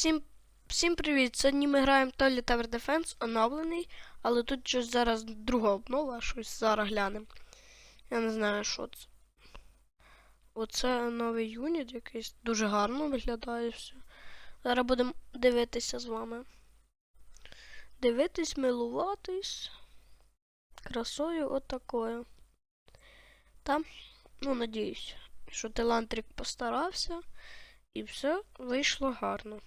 всім, всім привіт! Сьогодні ми граємо Толі Tower Defense оновлений, але тут щось зараз друга обнова, щось зараз глянемо. Я не знаю, що це. Оце новий юніт якийсь дуже гарно виглядає все. Зараз будемо дивитися з вами. Дивитись, милуватись. Красою отакою. Там, ну, надіюсь, що Телантрик постарався. І все вийшло гарно.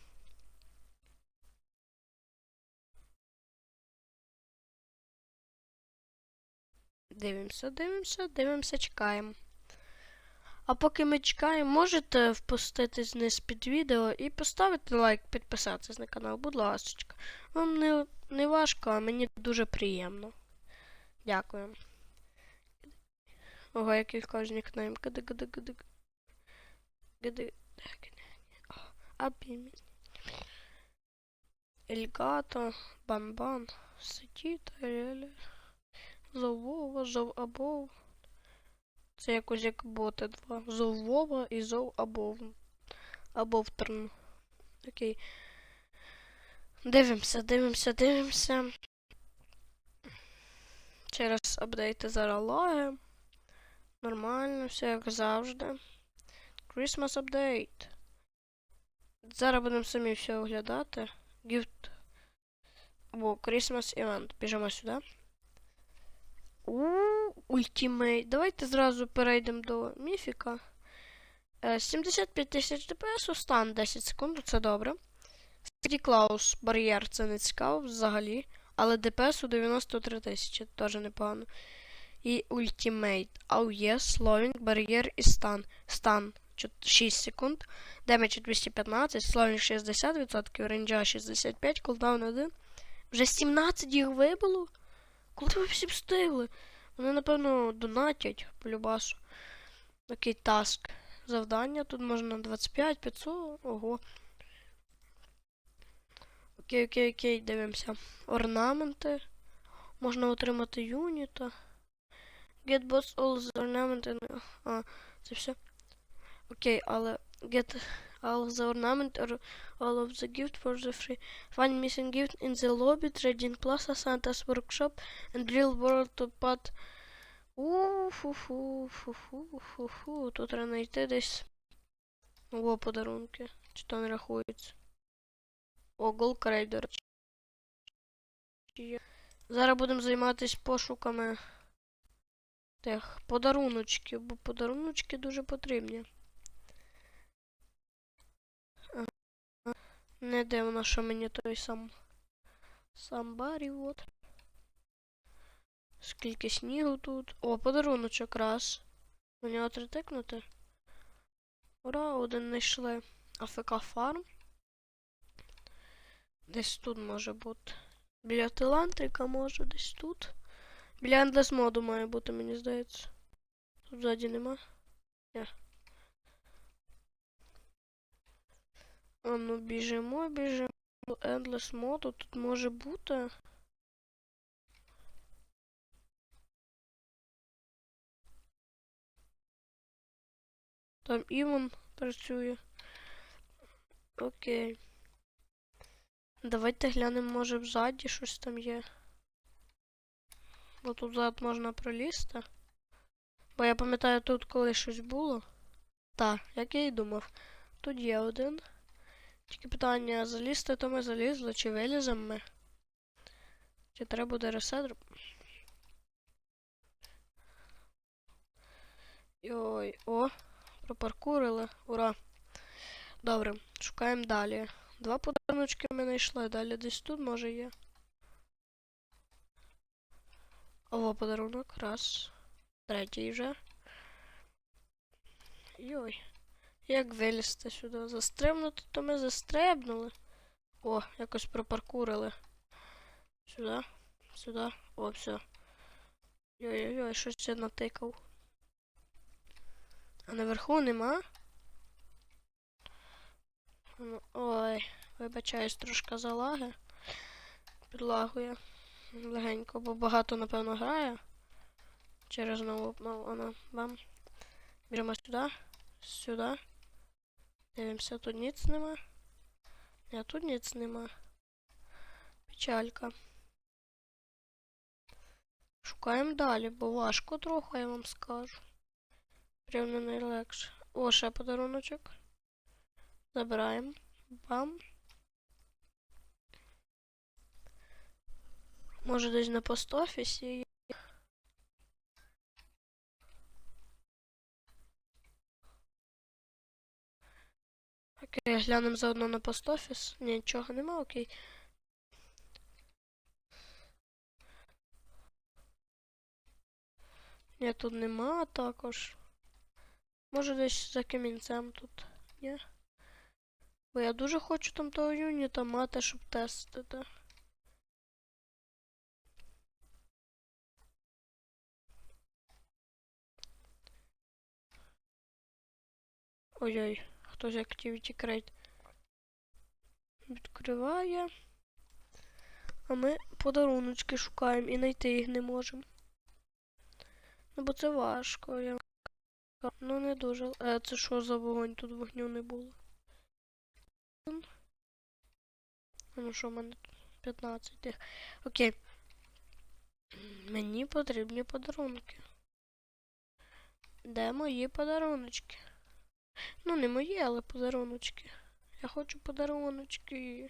Дивимося, дивимося, дивимося, чекаємо. А поки ми чекаємо, можете впуститись вниз під відео і поставити лайк, підписатися на канал, будь ласка. Вам не, не важко, а мені дуже приємно. Дякую. Ого, який кожен нікнейм. Гди. Абімі. Ельгата, Сетіта, Еле, Зовова, Зов Абов. Це якось як боти два. Зовова і Зов Абов. Абовтерн. Окей. Дивимося, дивимося, дивимося. Через апдейти зараз лаги. Нормально, все як завжди. Christmas update. Зараз будемо самі все оглядати. Gift. Або Christmas Event. Біжимо сюди. У Ultimate. Давайте зразу перейдемо до міфіка. Е, 75 тисяч ДПС, стан 10 секунд, це добре. Стрі Клаус бар'єр, це не цікаво взагалі. Але ДПС у 93 тисячі, теж непогано. І Ultimate. AUE, Slowing, бар'єр і стан. Стан 6 секунд. Демедж 215, славінг 60%, рейнджа 65, кулдаун 1. Вже 17 їх вибило? Коли ви всі встигли? Вони, напевно, донатять по любасу. Окей, таск. Завдання. Тут можна 25, 500. Ого. Окей, окей, окей, дивимося. Орнаменти. Можна отримати юніта. Get boss all the ornament. А, це все. Окей, але get all the ornament or all of the gift for the free. Find missing gift in the lobby, trading plaza, Santa's workshop, and real world to put. Уфу-фу-фу-фу-фу-фу. Тут треба знайти десь. О, подарунки. Чи то не рахується? О, голкрейд, до. Зараз будемо займатися пошуками тих подаруночків, бо подаруночки дуже потрібні. Не дивно, що мені той сам самбарі, от. Скільки снігу тут. О, подаруночок раз. У нього три тикнути. Ура, один знайшли. АФК фарм. Десь тут може бути. Біля Телантрика може, десь тут. Біля Ендлес моду має бути, мені здається. Тут ззаді нема. Ні. А ну біжимо, біжимо. Endless моду тут може бути. Там Іван працює. Окей. Давайте глянемо, може взаді щось там є. Бо тут зад можна пролізти. Бо я пам'ятаю, тут коли щось було. Так, як я і думав. Тут є один. Тільки питання, залізти, то ми залізли, чи виліземо ми? Чи треба буде ресет? Йой, о, пропаркурили, ура. Добре, шукаємо далі. Два подаруночки ми знайшли, далі десь тут може є. О, подарунок, раз. Третій вже. Йой. Як вилізти сюди? Застрибнути, то ми застрибнули. О, якось пропаркурили. Сюди, сюди. О, все. Йой-йой-йой, щось я натикав. А наверху нема? Ну, ой, вибачаюсь, трошки залаги. Підлагує. Легенько, бо багато, напевно, грає. Через нову вона вам. Беремо сюди. Сюди. Дивимося, тут ніц нема. Я тут ніц нема. Печалька. Шукаємо далі, бо важко трохи, я вам скажу. Прям не найлегше. О, ще подаруночок. Забираємо. Бам. Може десь на пост-офісі є. Окей, глянемо заодно на пост-офіс. Ні, нічого нема, окей. Ні, тут нема також. Може десь за камінцем тут. Ні. Бо я дуже хочу там того юніта мати, щоб тестити. Ой-ой, хтось Activity Crate відкриває. А ми подаруночки шукаємо і знайти їх не можемо. Ну, бо це важко. Я... Ну не дуже. Е, це що за вогонь? Тут вогню не було. Ну що, в мене тут 15 тих. Окей. Мені потрібні подарунки. Де мої подаруночки? Ну, не мої, але подаруночки. Я хочу подаруночки.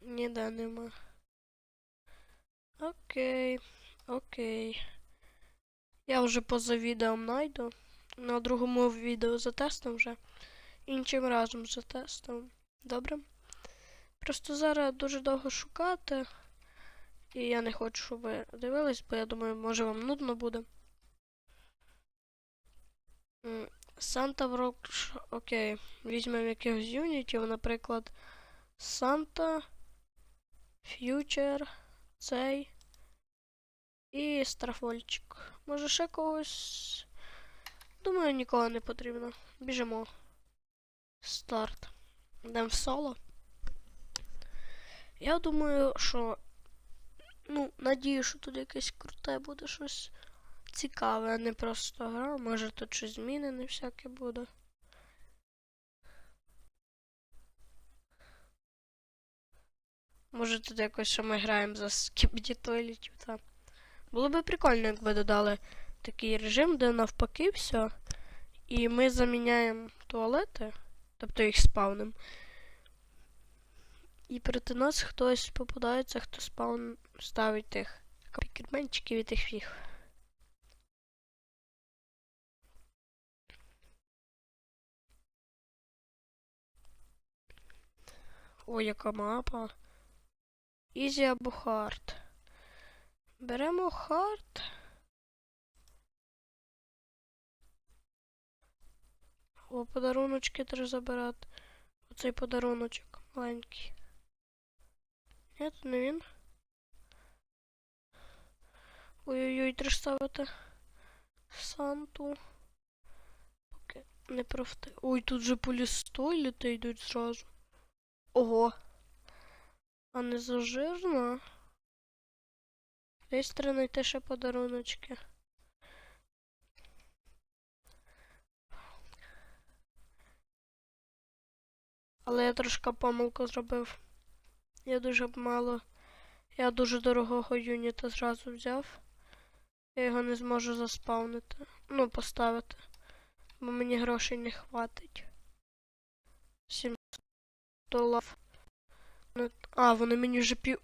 Ніде нема. Окей, окей. Я вже поза відео найду. На другому відео затестим вже. Іншим разом затестим. Добре? Просто зараз дуже довго шукати. І я не хочу, щоб ви дивились, бо я думаю, може вам нудно буде. Санта Врокш. Окей. Візьмемо якихось юнітів, наприклад, Санта, Ф'ючер, цей і Страфольчик. Може ще когось. Думаю, нікого не потрібно. Біжимо. Старт. Йдемо в соло. Я думаю, що. Ну, надію, що тут якесь круте буде щось цікаве, а не просто гра. Може тут щось змінене всяке буде. Може тут якось що ми граємо за скібді тойлітів там. Було би прикольно, якби додали такий режим, де навпаки все. І ми заміняємо туалети, тобто їх спавним. І проти нас хтось попадається, хто спаун ставить тих пікерменчиків і тих фіг. Ой, яка мапа. Ізі або хард. Беремо хард. О, подаруночки треба забирати. Оцей подаруночок маленький. Ні, тут не він. Ой-ой-ой, треба ставити Санту. Поки не профти. Ой, тут же полістойліти йдуть зразу. Ого. А не зажирно? Десь треба знайти ще подаруночки. Але я трошки помилку зробив. Я дуже мало. Я дуже дорогого юніта зразу взяв. Я його не зможу заспавнити. Ну, поставити. Бо мені грошей не хватить. 700 доларів. Ну, А, вони мені вже пів.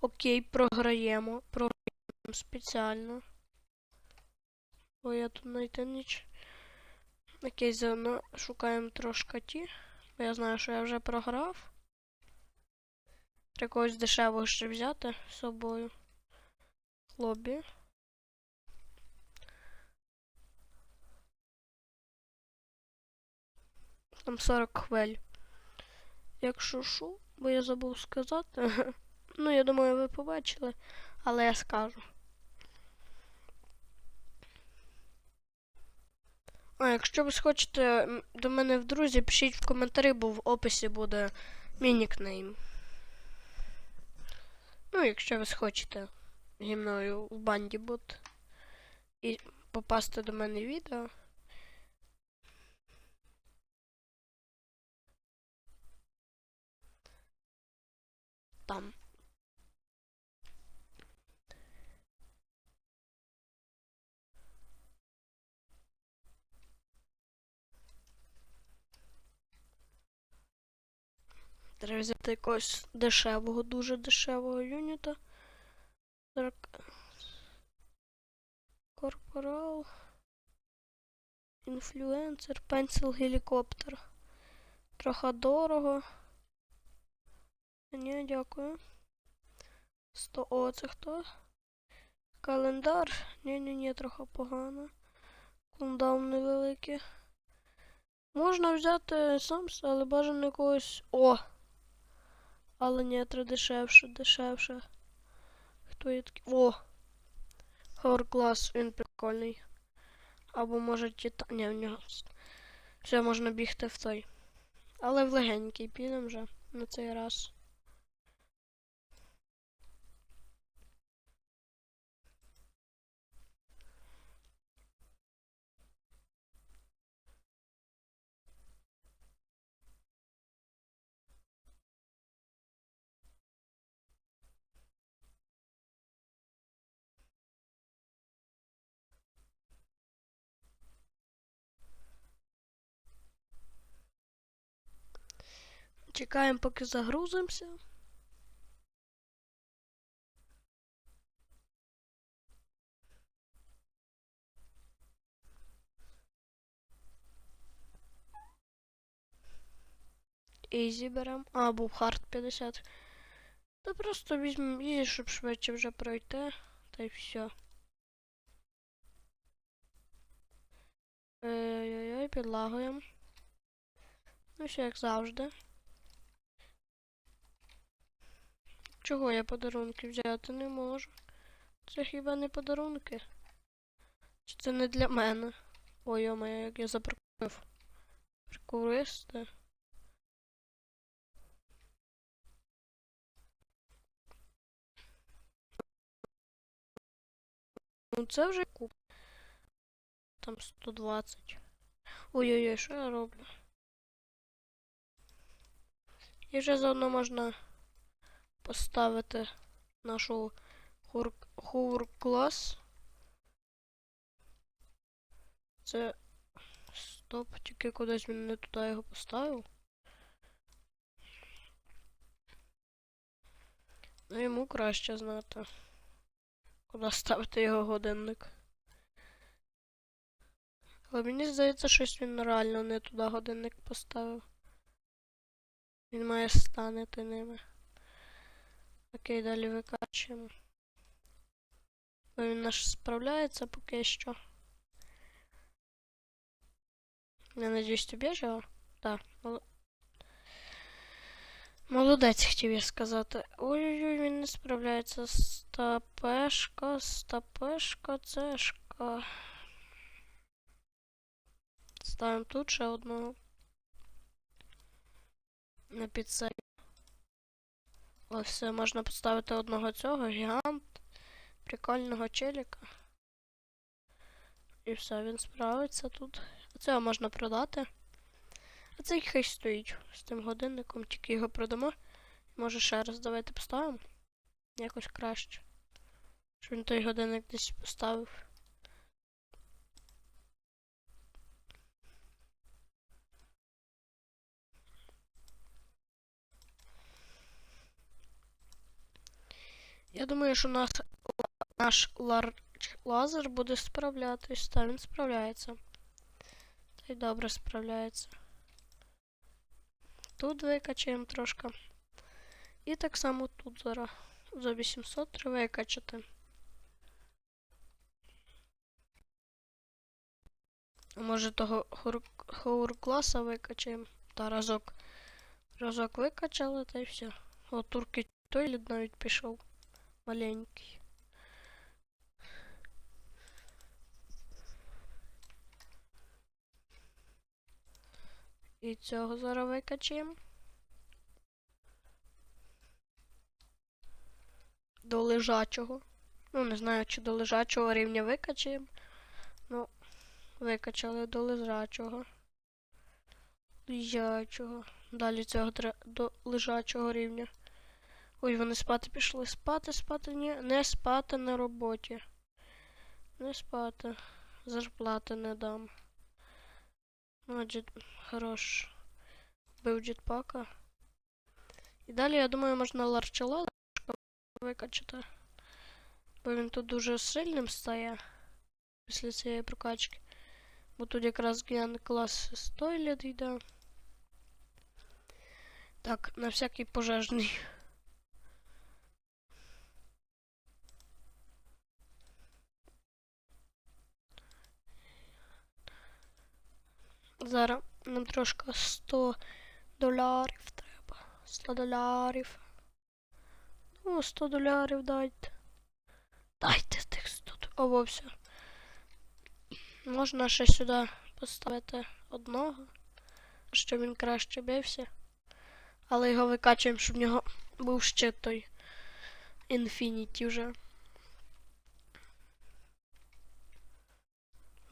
Окей, програємо. Програємо спеціально. Бо я тут знайти ніч. Окей, заодно шукаємо трошки ті. Бо я знаю, що я вже програв. Треба когось дешевого ще взяти з собою. Лобі. Там 40 хвиль. Якщо що, бо я забув сказати. ну, я думаю, ви побачили, але я скажу. А, якщо ви схочете до мене в друзі, пишіть в коментарі, бо в описі буде мій нікнейм. Ну, якщо ви схочете зі мною в бандібут і попасти до мене відео. Там. Треба взяти якогось дешевого, дуже дешевого юніта. Корпорал. Інфлюенсер, пенсил, гелікоптер. Трохи дорого. Ні, дякую. 100. О, це хто? Календар. Ні-ні-ні, трохи погано. Кундаун невеликий. Можна взяти Самс, але бажано якогось. О! Але ні, треба дешевше, дешевше. Хто є такий? О! Hourglass, він прикольний. Або може Титан. Ні, в нього. Все, можна бігти в той. Але в легенький підемо вже на цей раз. Чекаємо, поки загрузимося. Ізі берем. А, був хард 50. Та просто візьмемо ізі, щоб швидше вже пройти. Та й все. Ой-ой-ой, підлагуємо. Ну, все як завжди. Чого я подарунки взяти не можу? Це хіба не подарунки? Чи це не для мене? Ой, моє, як я запаркував. Прикуристи. Ну це вже куп. Там 120. Ой-ой-ой, що я роблю? І вже заодно можна поставити нашу хур клас. Це. Стоп, тільки кудись він не туди його поставив. Ну йому краще знати. Куди ставити його годинник. Але мені здається, щось він реально не туди годинник поставив. Він має станити ними. Окей, далі викачуємо. Бо він наш справляється поки що. Я надіюсь, тобі ж? Так, мол... Молодець хотів я сказати. Ой-ой-ой, він не справляється. Стапешка, стапешка, цешка. Ставимо тут ще одного. На підсейв. Ось можна поставити одного цього, гігант, прикольного челіка. І все, він справиться тут. А можна продати. А цей хай стоїть з тим годинником, тільки його продамо. Може ще раз давайте поставимо. Якось краще. Щоб він той годинник десь поставив. Я думаю, що наш, наш лар, лазер буде справлятись. Та він справляється. Та й добре справляється. Тут викачаємо трошки. І так само тут зараз за 800 треба викачати. Може того хоуркласа викачаємо. Та разок. Разок викачали, та й все. О, турки той навіть пішов. Маленький. І цього зараз викачаємо. До лежачого. Ну, не знаю, чи до лежачого рівня викачаємо. Ну, викачали до лежачого. Лежачого. Далі цього до лежачого рівня. Ой, вони спати пішли. Спати, спати, ні. Не спати на роботі. Не спати. Зарплати не дам. Ну, джет... хорош. Бив джетпака. І далі, я думаю, можна ларчела викачати. Бо він тут дуже сильним стає після цієї прокачки. Бо тут якраз ген клас стойлет йде. Так, на всякий пожежний. Зараз нам трошки 100 доларів треба. 100 доларів. Ну, 100 доларів дайте. Дайте тих 100. О, во, все. Можна ще сюди поставити одного, щоб він краще бився. Але його викачуємо, щоб в нього був ще той Infinity вже.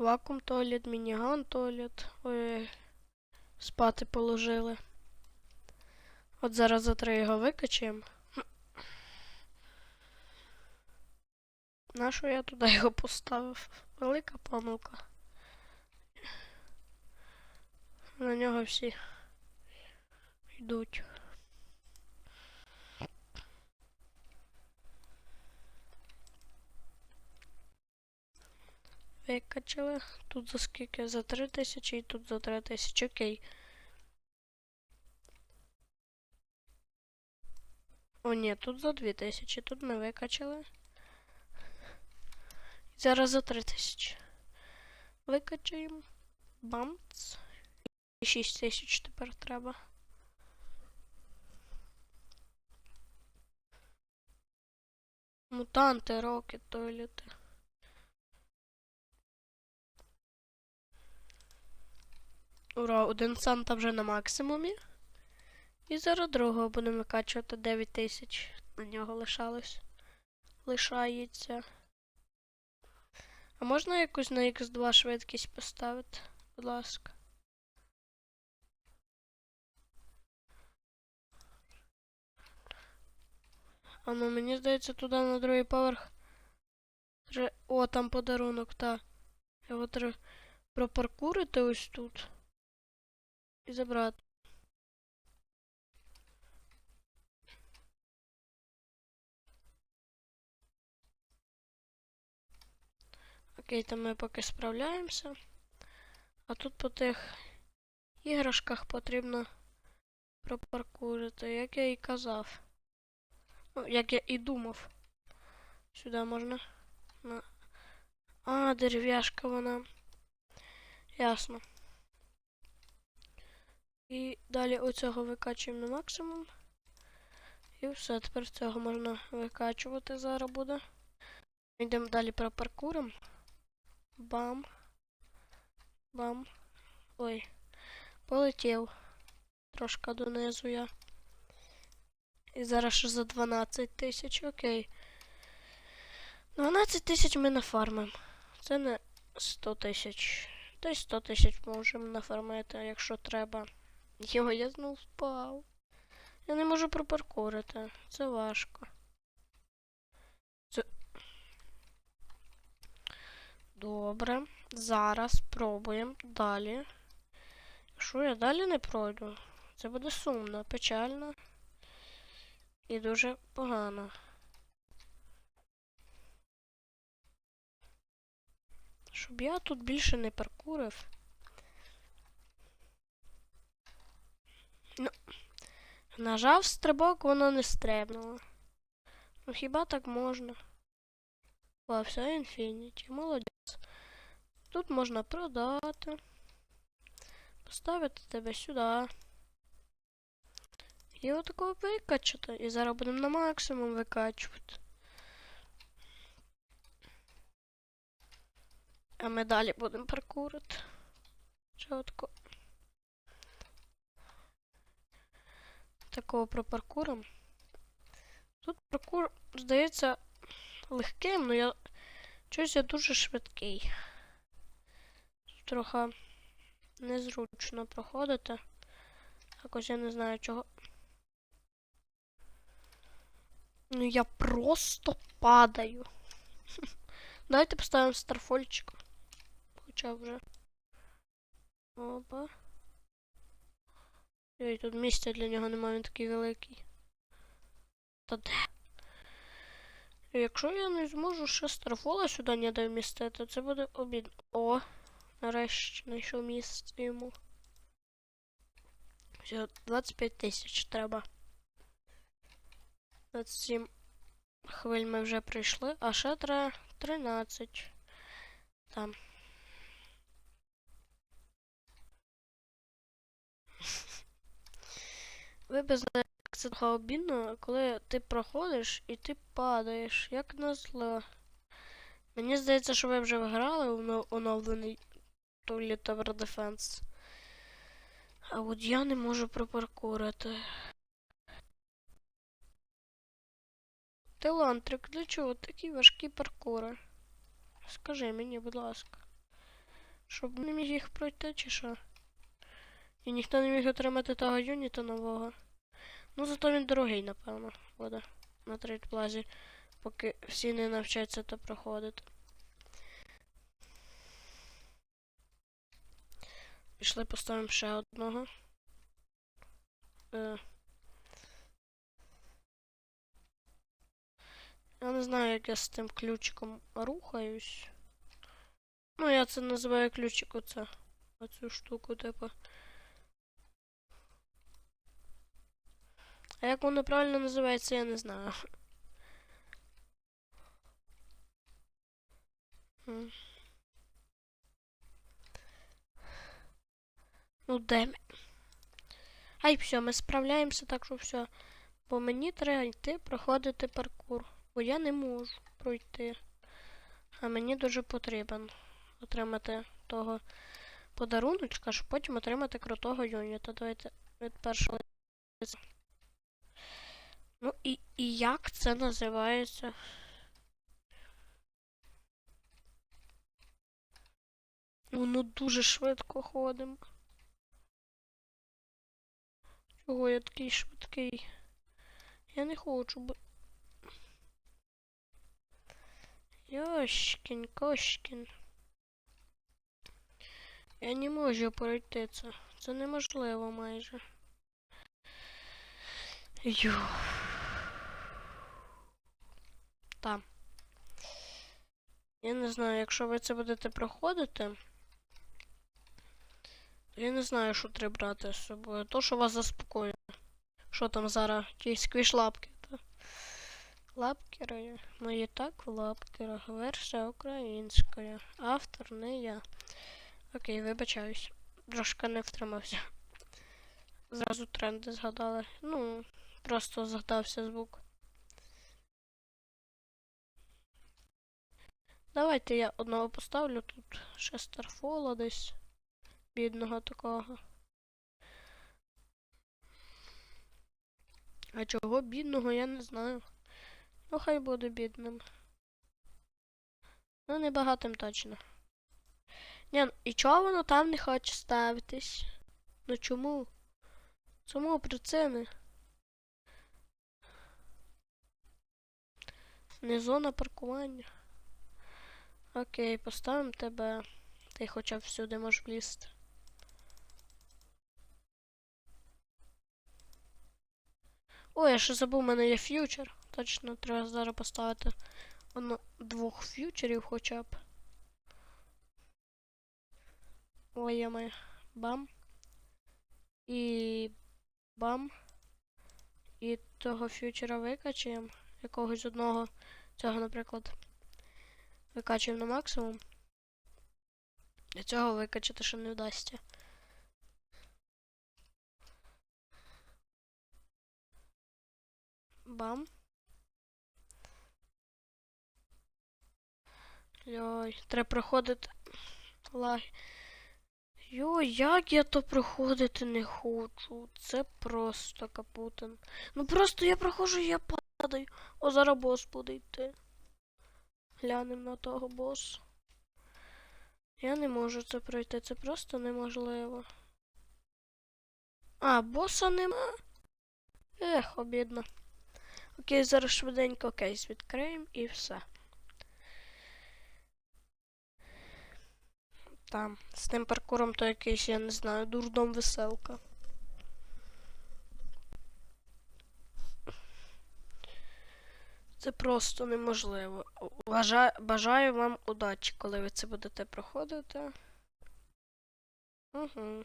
Вакуум туалет, мініган туалет. Ой, спати положили. От зараз за три його викачаємо. Нащо я туди його поставив? Велика помилка. На нього всі йдуть. Викачали. Тут за скільки? За три тисячі і тут за три тисячі. Окей. О, ні, тут за дві тисячі. Тут ми викачали. Зараз за три тисячі. Викачаємо. Бамц. І 6 тисяч тепер треба. Мутанти, роки, туалети. Ура, один Санта вже на максимумі. І зараз другого будемо викачувати 9 тисяч. На нього лишалось. Лишається. А можна якусь на X2 швидкість поставити? Будь ласка. А ну мені здається, туди на другий поверх. О, там подарунок, та. Його треба пропаркурити ось тут. І забрати. Окей, там ми поки справляємося. А тут по тих іграшках потрібно пропаркурити, як я і казав. Ну, як я і думав. Сюди можна. На. А, дерев'яшка вона. Ясно. І далі оцього викачуємо на максимум. І все, тепер цього можна викачувати зараз буде. Йдемо далі про паркуром. Бам. Бам. Ой. Полетів. Трошки донизу я. І зараз ще за 12 тисяч, окей. 12 тисяч ми нафармимо. Це не 100 тисяч. Десь 100 тисяч можемо нафармити, якщо треба. Йо, я знов впав. Я не можу пропаркурити. Це важко. Це... Добре. Зараз спробуємо далі. Якщо я далі не пройду, це буде сумно, печально і дуже погано. Щоб я тут більше не паркурив. Ну, нажав стрибок, воно не стрибнуло. Ну хіба так можна? О, все інфініті, молодець. Тут можна продати. Поставити тебе сюди. І отако викачати. І зараз будемо на максимум викачувати. А ми далі будемо паркурити. Чотко. Такого про паркуром. Тут паркур, здається, легким, але я щось я дуже швидкий. Трохи незручно проходити. Якось я не знаю чого. Ну я просто падаю. Давайте поставимо старфольчик. Хоча вже. Опа. Ой, тут місця для нього немає, він такий великий. Та де? Якщо я не зможу ще старфола сюди ніде вмістити, це буде обідно. О, нарешті знайшов місце йому. Все, 25 тисяч треба. 27 хвиль ми вже прийшли, а ще треба 13. Там. Ви б знали, як це трохи обідно, коли ти проходиш і ти падаєш, як назло. Мені здається, що ви вже вграли у но- оновлений Tully Tower Defense. А от я не можу пропаркурити. Телантрик, для чого такі важкі паркури? Скажи мені, будь ласка. Щоб не міг їх пройти, чи що? І ніхто не міг отримати того юніта нового. Ну, зато він дорогий, напевно, буде на трейдплазі, поки всі не навчаться то проходити. Пішли поставимо ще одного. Е. Я не знаю, як я з тим ключиком рухаюсь. Ну, я це називаю ключик оце. Оцю штуку, типу. А як воно правильно називається, я не знаю. Ну, де ми? Ай, все, ми справляємося, так що все. Бо мені треба йти проходити паркур. Бо я не можу пройти. А мені дуже потрібен отримати того подаруночка, щоб потім отримати крутого юніта. Давайте від першого. Ну і, і як це називається? Ну дуже швидко ходимо. Чого я такий швидкий? Я не хочу, бо. Йошкін, кошкін. Я не можу пройти це. Це неможливо майже. Ю. Там. Я не знаю, якщо ви це будете проходити. то Я не знаю, що треба брати з собою. То, що вас заспокоює. Що там зараз? Ті сквіш лапки, та? Лапкери. Ну і так в лапкерах. Версія українська. Автор не я. Окей, вибачаюсь. Трошки не втримався. Зразу тренди згадали. Ну, просто згадався звук. Давайте я одного поставлю тут ще старфола десь. Бідного такого. А чого бідного, я не знаю. Ну, хай буде бідним. Ну, не багатим точно. Ні, ну, і чого воно там не хоче ставитись? Ну чому? Чому причини? Не зона паркування. Окей, поставимо тебе. Ти хоча б всюди можеш влізти. Ой, я ще забув, у мене є ф'ючер. Точно, треба зараз поставити воно двох ф'ючерів хоча б. Ой, я моя. Бам. І бам. І того фьючера викачаємо. Якогось одного. Цього, наприклад. Викачуємо на максимум. І цього викачати ще не вдасться. Бам. Йой, треба проходити. Лаги. Йой, як я то проходити не хочу. Це просто капутин. Ну просто я проходжу я падаю. О, зараз бос буде йти. Глянемо на того босса. Я не можу це пройти, це просто неможливо. А, боса нема. Ех, обідно. Окей, зараз швиденько кейс відкриємо і все. Там, з тим паркуром то якийсь, я не знаю, дурдом веселка. Це просто неможливо. Бажаю, вам удачі, коли ви це будете проходити. Угу.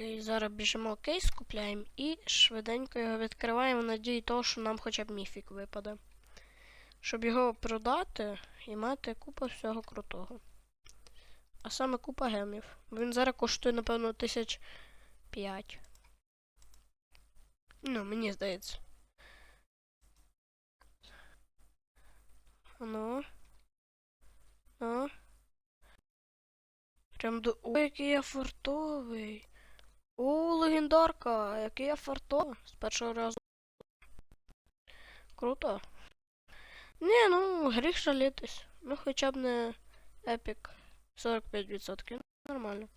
Окей, зараз біжимо кейс, купляємо і швиденько його відкриваємо в надії того, що нам хоча б міфік випаде. Щоб його продати і мати купу всього крутого. А саме купа гемів. Він зараз коштує, напевно, тисяч п'ять. Ну, мені здається. Ну. Ну. Прям до. Ой, який я фартовий. О, легендарка, який я фартовий. З першого разу. Круто. Ні, ну, гріх жалітись. Ну, хоча б не епік 45%. Нормально.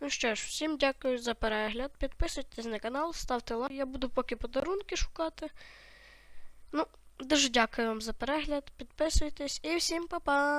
Ну що ж, всім дякую за перегляд. Підписуйтесь на канал, ставте лайк. Я буду поки подарунки шукати. Ну, дуже дякую вам за перегляд. Підписуйтесь і всім па-па!